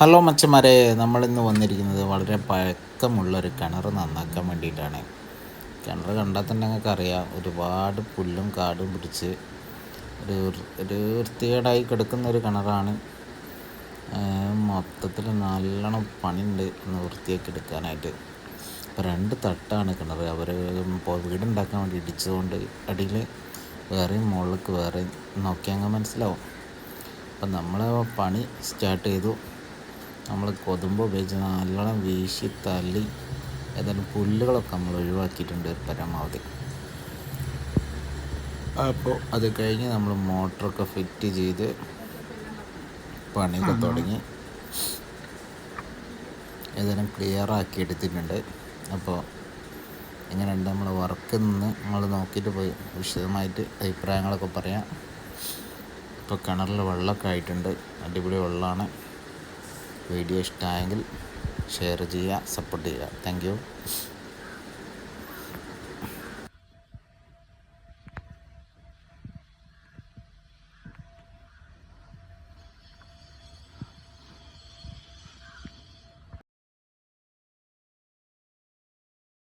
Hello മച്ചന്മാരെ. നമ്മളിന്ന് വന്നിരിക്കുന്നത് വളരെ പഴക്കമുള്ളൊരു കിണർ നന്നാക്കാൻ വേണ്ടിയിട്ടാണ്. കിണർ കണ്ടാൽ തന്നെ നിങ്ങൾക്ക് അറിയാം ഒരുപാട് പുല്ലും കാടും പിടിച്ച് ഒരു ഒരു വൃത്തികേടായി കിടക്കുന്ന ഒരു കിണറാണ് മൊത്തത്തിൽ നല്ലോണം പണിയുണ്ട് ഒന്ന് വൃത്തിയാക്കി എടുക്കാനായിട്ട്. ഇപ്പോൾ രണ്ട് തട്ടാണ് കിണർ. അവർ ഇപ്പോൾ വീടുണ്ടാക്കാൻ വേണ്ടി ഇടിച്ചതുകൊണ്ട് അടിയിൽ വേറെയും മുകളിലേക്ക് വേറെയും. നോക്കിയാൽ മനസ്സിലാവും. അപ്പം നമ്മൾ പണി സ്റ്റാർട്ട് ചെയ്തു. നമ്മൾ കൊതുമ്പ് ഉപയോഗിച്ച് നല്ലോണം വീശി തള്ളി ഏതായാലും പുല്ലുകളൊക്കെ നമ്മൾ ഒഴിവാക്കിയിട്ടുണ്ട് പരമാവധി. അപ്പോൾ അത് കഴിഞ്ഞ് നമ്മൾ മോട്ടറൊക്കെ ഫിറ്റ് ചെയ്ത് പണിയൊക്കെ തുടങ്ങി. ഏതായാലും ക്ലിയർ ആക്കി എടുത്തിട്ടുണ്ട്. അപ്പോൾ എങ്ങനെയുണ്ട് നമ്മൾ വർക്കിൽ നിന്ന് നമ്മൾ നോക്കിയിട്ട് പോയി. വിശദമായിട്ട് അഭിപ്രായങ്ങളൊക്കെ പറയാം. ഇപ്പോൾ കിണറിൽ വെള്ളമൊക്കെ ആയിട്ടുണ്ട്. അടിപൊളി വെള്ളമാണ്. വീഡിയോ ഇഷ്ടമായെങ്കിൽ ഷെയർ ചെയ്യുക സപ്പോർട്ട് ചെയ്യുക. താങ്ക്